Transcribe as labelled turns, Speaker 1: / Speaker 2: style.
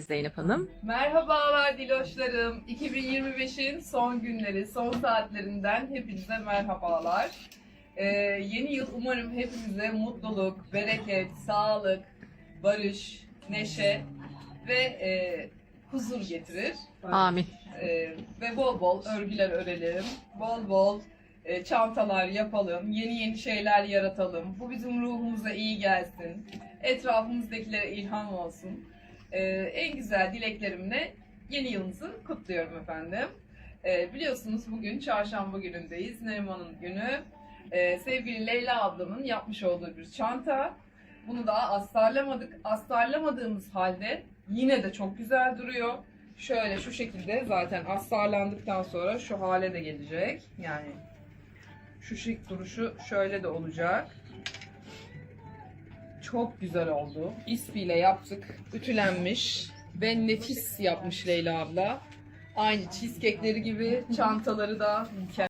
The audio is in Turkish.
Speaker 1: Zeynep Hanım.
Speaker 2: Merhabalar Diloşlarım. 2025'in son günleri, son saatlerinden hepinize merhabalar. Ee, yeni yıl umarım hepimize mutluluk, bereket, sağlık, barış, neşe ve e, huzur getirir.
Speaker 1: Amin.
Speaker 2: Ee, ve bol bol örgüler örelim, bol bol e, çantalar yapalım, yeni yeni şeyler yaratalım. Bu bizim ruhumuza iyi gelsin, etrafımızdakilere ilham olsun. Ee, en güzel dileklerimle yeni yılınızı kutluyorum efendim. Ee, biliyorsunuz bugün çarşamba günündeyiz, Neriman'ın günü. Ee, sevgili Leyla ablamın yapmış olduğu bir çanta. Bunu daha astarlamadık. Astarlamadığımız halde yine de çok güzel duruyor. Şöyle şu şekilde zaten astarlandıktan sonra şu hale de gelecek. Yani şu şık duruşu şöyle de olacak. Çok güzel oldu. İspiyle yaptık. Ütülenmiş ve nefis yapmış Leyla abla. Aynı cheesecake'leri gibi çantaları da mükemmel.